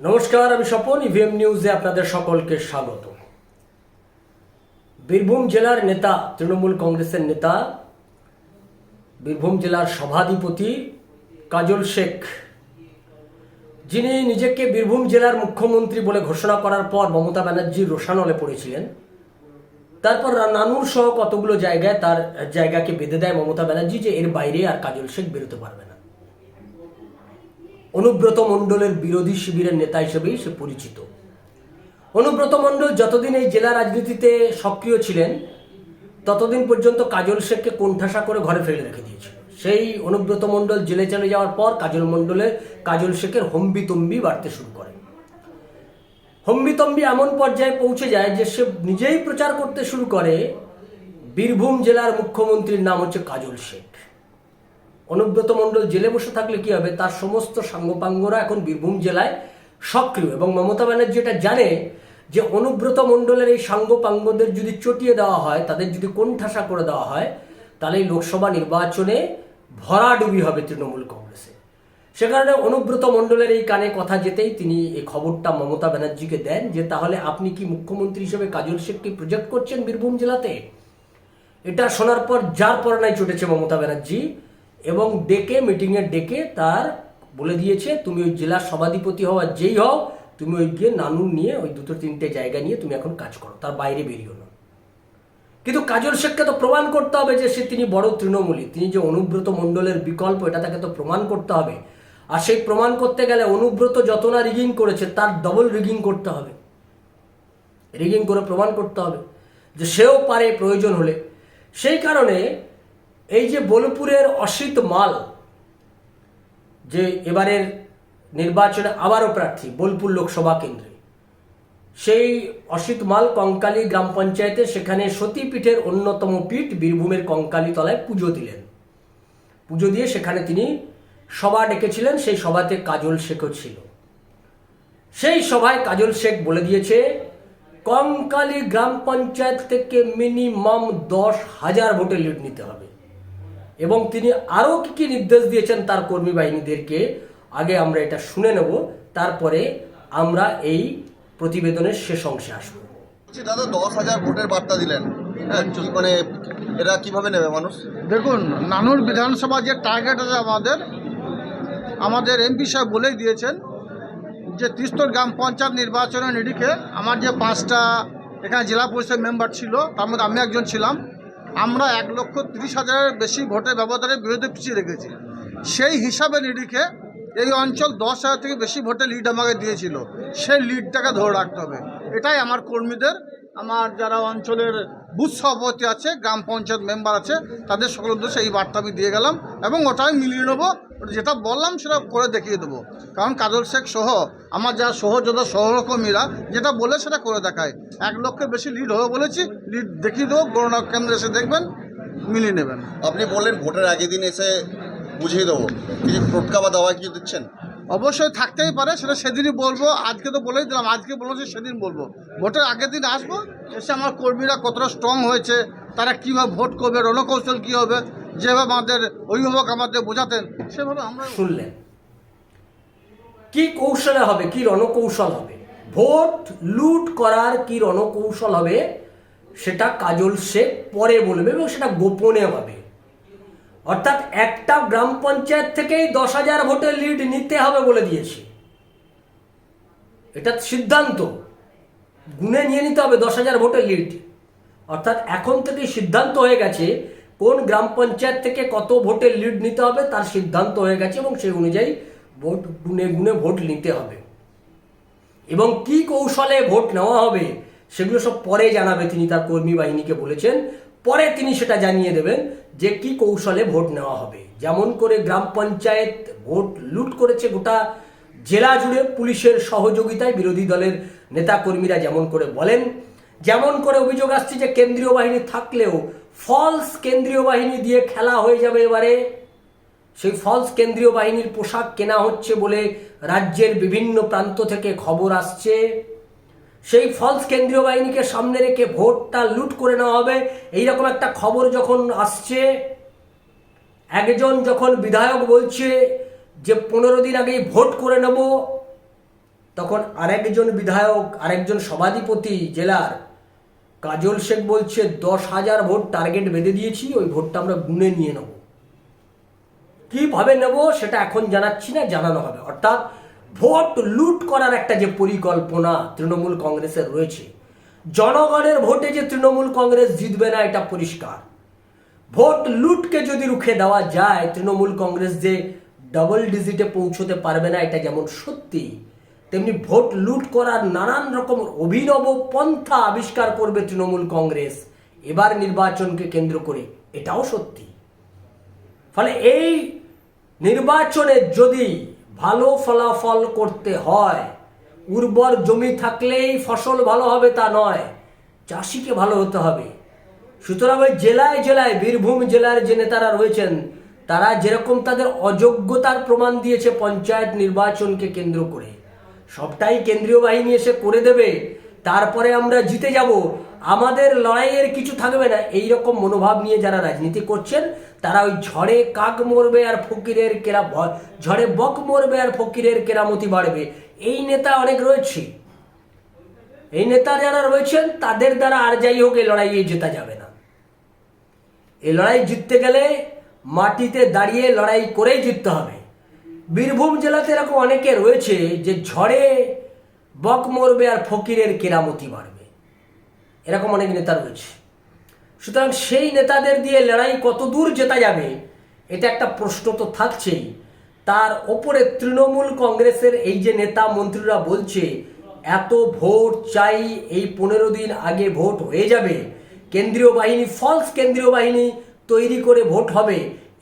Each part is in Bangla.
নমস্কার, আমি স্বপন ইভিএম নিউজে আপনাদের সকলকে স্বাগত। বীরভূম জেলার নেতা, তৃণমূল কংগ্রেসের নেতা, বীরভূম জেলার সভাধিপতি কাজল শেখ, যিনি নিজেকে বীরভূম জেলার মুখ্যমন্ত্রী বলে ঘোষণা করার পর মমতা ব্যানার্জির রোশানলে পড়েছিলেন। তারপর নানুর সহ কতগুলো জায়গায় তার জায়গাকে বেঁধে দেয় মমতা ব্যানার্জি যে এর বাইরে আর কাজল শেখ বেরোতে পারবে না। অনুব্রত মণ্ডলের বিরোধী শিবিরের নেতা হিসেবেই সে পরিচিত। অনুব্রত মণ্ডল যতদিন এই জেলা রাজনীতিতে সক্রিয় ছিলেন, ততদিন পর্যন্ত কাজল শেখকে কোণঠাসা করে ঘরে ফেলে রেখে দিয়েছিল। সেই অনুব্রত মণ্ডল জেলে চলে যাওয়ার পর কাজল মণ্ডলের কাজল শেখের হম্বিতম্বি বাড়তে শুরু করে। হম্বিতম্বি এমন পর্যায়ে পৌঁছে যায় যে সে নিজেই প্রচার করতে শুরু করে বীরভূম জেলার মুখ্যমন্ত্রীর নাম হচ্ছে কাজল শেখ। অনুব্রত মণ্ডল জেলে বসে থাকলে কি হবে? তার সমস্ত সাঙ্গপাঙ্গরা এখন বীরভূম জেলায় সক্রিয় এবং মমতা ব্যানার্জি এটা জানে যে অনুব্রত মণ্ডলের এই সাঙ্গপাঙ্গদের যদি চটিয়ে দেওয়া হয়, তাদের যদি কোণঠাসা করে দেওয়া হয়, তাহলে এই লোকসভা নির্বাচনে ভরাডুবি হবে তৃণমূল কংগ্রেসে। সে কারণে অনুব্রত মণ্ডলের এই কানে কথা যেতেই তিনি এই খবরটা মমতা ব্যানার্জিকে দেন যে, তাহলে আপনি কি মুখ্যমন্ত্রী হিসেবে কাজল শেখকে প্রজেক্ট করছেন বীরভূম জেলাতে? এটা শোনার পর যার পরনায় চটেছে মমতা ব্যানার্জি এবং ডেকে মিটিংয়ে ডেকে তার বলে দিয়েছে, তুমি ওই জেলার সভাধিপতি হওয়া যেই হও, তুমি ওই গিয়ে নানুর নিয়ে ওই দুটো তিনটে জায়গা নিয়ে তুমি এখন কাজ করো, তার বাইরে বেরিও না। কিন্তু কাজল শেখকে তো প্রমাণ করতে হবে যে সে তিনি বড় তৃণমূলী, তিনি যে অনুব্রত মণ্ডলের বিকল্প, এটা তাকে তো প্রমাণ করতে হবে। আর সেই প্রমাণ করতে গেলে অনুব্রত যত না রিগিং করেছে, তার ডবল রিগিং করতে হবে। রিগিং করে প্রমাণ করতে হবে যে সেও পারে প্রয়োজন হলে। সেই কারণে এই যে বোলপুরের অসিত মাল, যে এবারের নির্বাচনে আবারও প্রার্থী বোলপুর লোকসভা কেন্দ্রে, সেই অসিত মাল কঙ্কালী গ্রাম পঞ্চায়েতে সেখানে সতীপীঠের অন্যতম পীঠ বীরভূমের কঙ্কালী তলায় পুজো দিলেন। পুজো দিয়ে সেখানে তিনি সভা ডেকেছিলেন, সেই সভাতে কাজল শেখও ছিল। সেই সভায় কাজল শেখ বলে দিয়েছে, কঙ্কালী গ্রাম পঞ্চায়েত থেকে মিনিমাম দশ হাজার ভোটে লিড নিতে হবে। এবং তিনি আরও কি কি নির্দেশ দিয়েছেন তার কর্মী বাহিনীদেরকে আগে আমরা এটা শুনে নেব তারপরে আমরা এই প্রতিবেদনের শেষ অংশে আসব। দাদা দশ হাজার ভোটের বার্তা দিলেন। মানে এরা কীভাবে নেবে মানুষ? দেখুন নানুর বিধানসভা যে টার্গেট আছে আমাদের আমাদের এমপি সাহেব বলেই দিয়েছেন যে তিস্তর গ্রাম পঞ্চায়েত নির্বাচনের নিরিখে আমার যে পাঁচটা এখানে জেলা পরিষদ মেম্বার ছিল তার মধ্যে আমি একজন ছিলাম। আমরা এক লক্ষ তিরিশ হাজারের বেশি ভোটের ব্যবধানে বিরোধী পিছিয়ে রেখেছি। সেই হিসাবে নিরিখে এই অঞ্চল দশ হাজার থেকে বেশি ভোটে লিড আমাকে দিয়েছিল। সেই লিডটাকে ধরে রাখতে হবে। এটাই আমার কর্মীদের, আমার যারা অঞ্চলের বুথ সভাপতি আছে, গ্রাম পঞ্চায়েত মেম্বার আছে, তাদের সকল উদ্দেশ্যে এই বার্তা আমি দিয়ে গেলাম এবং ওটা আমি মিলিয়ে নেব। যেটা বললাম সেটা করে দেখিয়ে দেবো। কারণ কাজল শেখ সহ আমার যারা সহযোদ্ধা সহকর্মীরা যেটা বলে সেটা করে দেখায়। এক লক্ষের বেশি লিড হবে বলেছি লিড দেখিয়ে দেবো গণনা কেন্দ্রে এসে দেখবেন মিলিয়ে নেবেন। আপনি বললেন ভোটের আগের দিন এসে বুঝিয়ে দেবো। কিছু টোটকা বা দাওয়া কিছু দিচ্ছেন? অবশ্যই থাকতেই পারে সেটা সেদিনই বলব। আজকে তো বলেই দিলাম আজকে বলব যে সেদিন বলব। ভোটের আগের দিন আসব এসে আমার কর্মীরা কতটা স্ট্রং হয়েছে তারা কীভাবে ভোট করবে রণকৌশল কী হবে যেভাবে আমাদের অভিভাবক আমাদের বোঝাতেন, সেভাবে আমরা শুনলেন। কি কৌশলে হবে, কি রণকৌশল হবে? ভোট লুট করার কি রণকৌশল হবে, সেটা কাজল শেখ পরে বলবে এবং সেটা গোপনে হবে। অর্থাৎ একটা গ্রাম পঞ্চায়েত থেকেই দশ হাজার ভোটের লিড নিতে হবে বলে দিয়েছে। এটা সিদ্ধান্ত। গুনে নিয়ে নিতে হবে দশ হাজার ভোটের লিড। অর্থাৎ এখন থেকেই সিদ্ধান্ত হয়ে গেছে কোন গ্রাম পঞ্চায়েত থেকে কত ভোটের লিড নিতে হবে তার সিদ্ধান্ত হয়ে গেছে এবং সেই অনুযায়ী ভোট গুনে গুনে ভোট নিতে হবে। এবং কি কৌশলে ভোট নেওয়া হবে সেগুলো সব পরে জানাবে তিনি তার কর্মী বাহিনীকে বলেছেন। পরে তিনি সেটা জানিয়ে দেবেন যে কি কৌশলে ভোট নেওয়া হবে। যেমন করে গ্রাম পঞ্চায়েত ভোট লুট করেছে গোটা জেলা জুড়ে পুলিশের সহযোগিতায় বিরোধী দলের নেতা কর্মীরা যেমন করে বলেন যেমন করে অভিযোগ আসছে যে কেন্দ্রীয় বাহিনী থাকলেও ফলস কেন্দ্রীয় বাহিনী দিয়ে খেলা হয়ে যাবে এবারে। সেই ফলস কেন্দ্রীয় বাহিনীর পোশাক কেনা হচ্ছে বলে রাজ্যের বিভিন্ন প্রান্ত থেকে খবর আসছে। সেই ফলস কেন্দ্রীয় বাহিনীকে সামনে রেখে ভোটটা লুট করে নেওয়া হবে। এইরকম একটা খবর যখন আসছে, একজন যখন বিধায়ক বলছে যে, পনেরো দিন আগেই ভোট করে নেব। তখন আরেকজন বিধায়ক, আরেকজন সভাধিপতি জেলার কাজল শেখ বলছে, দশ হাজার ভোট টার্গেট বেঁধে দিয়েছি, ওই ভোটটা আমরা গুনে নিয়ে নেব। কীভাবে নেব সেটা এখন জানাচ্ছি না, জানানো হবে। অর্থাৎ ভোট লুট করার একটা যে পরিকল্পনা তৃণমূল কংগ্রেসের রয়েছে, জনগণের ভোটে যে তৃণমূল কংগ্রেস জিতবে না, এটা পরিষ্কার। ভোট লুটকে যদি রুখে দেওয়া যায়, তৃণমূল কংগ্রেস যে ডাবল ডিজিটে পৌঁছতে পারবে না, এটা যেমন সত্যি তেমনি ভোট লুট করার নানান রকম অভিনব পন্থা আবিষ্কার করবে তৃণমূল কংগ্রেস। এবার নির্বাচনকে কেন্দ্র করে এটাও সত্যি। ফলে এই নির্বাচনে যদি ভালো ফলাফল করতে হয়, উর্বর জমি থাকলেই ফসল ভালো হবে তা নয়, চাষিকে ভালো হতে হবে। সুতরাং ওই জেলায় জেলায়, বীরভূম জেলার যে নেতারা রয়েছেন, তারা যেরকম তাদের অযোগ্যতার প্রমাণ দিয়েছে পঞ্চায়েত নির্বাচনকে কেন্দ্র করে। সবটাই কেন্দ্রীয় বাহিনী এসে করে দেবে, তারপরে আমরা জিতে যাব। আমাদের লড়াইয়ের কিছু থাকবে না। এই রকম মনোভাব নিয়ে যারা রাজনীতি করছেন, তারা ওই ঝড়ে কাক মরবে আর ফকিরের কেরা ঝড়ে বক মরবে আর ফকিরের কেরামতি বাড়বে। এই নেতা অনেক রয়েছে। এই নেতা যারা রয়েছেন, তাদের দ্বারা আর যাই হোক এই লড়াইয়ে জেতা যাবে না। এই লড়াই জিততে গেলে মাটিতে দাঁড়িয়ে লড়াই করেই জিততে হবে। বীরভূম জেলাতে এরকম অনেকে রয়েছে যে ঝড়ে বক মরবে আর ফকিরের কেরামতি বাড়বে। এরকম অনেক নেতা রয়েছে। সুতরাং সেই নেতাদের দিয়ে লড়াই কত দূর জেতা যাবে, এটা একটা প্রশ্ন তো থাকছেই। তার ওপরে তৃণমূল কংগ্রেসের এই যে নেতা মন্ত্রীরা বলছে, এত ভোট চাই, এই পনেরো দিন আগে ভোট হয়ে যাবে। কেন্দ্রীয় বাহিনী ফলস কেন্দ্রীয় বাহিনী তৈরি করে ভোট হবে।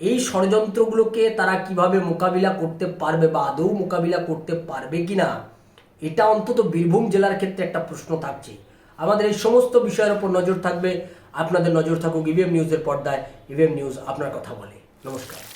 এই ষড়যন্ত্রগুলোকে তারা কীভাবে মোকাবিলা করতে পারবে বা আদৌ মোকাবিলা করতে পারবে কিনা, এটা অন্তত বীরভূম জেলার ক্ষেত্রে একটা প্রশ্ন থাকছে। আমাদের এই সমস্ত বিষয়ের উপর নজর থাকবে। আপনাদের নজর থাকুক ইভিএম নিউজের পর্দায়। ইভিএম নিউজ আপনার কথা বলে। নমস্কার।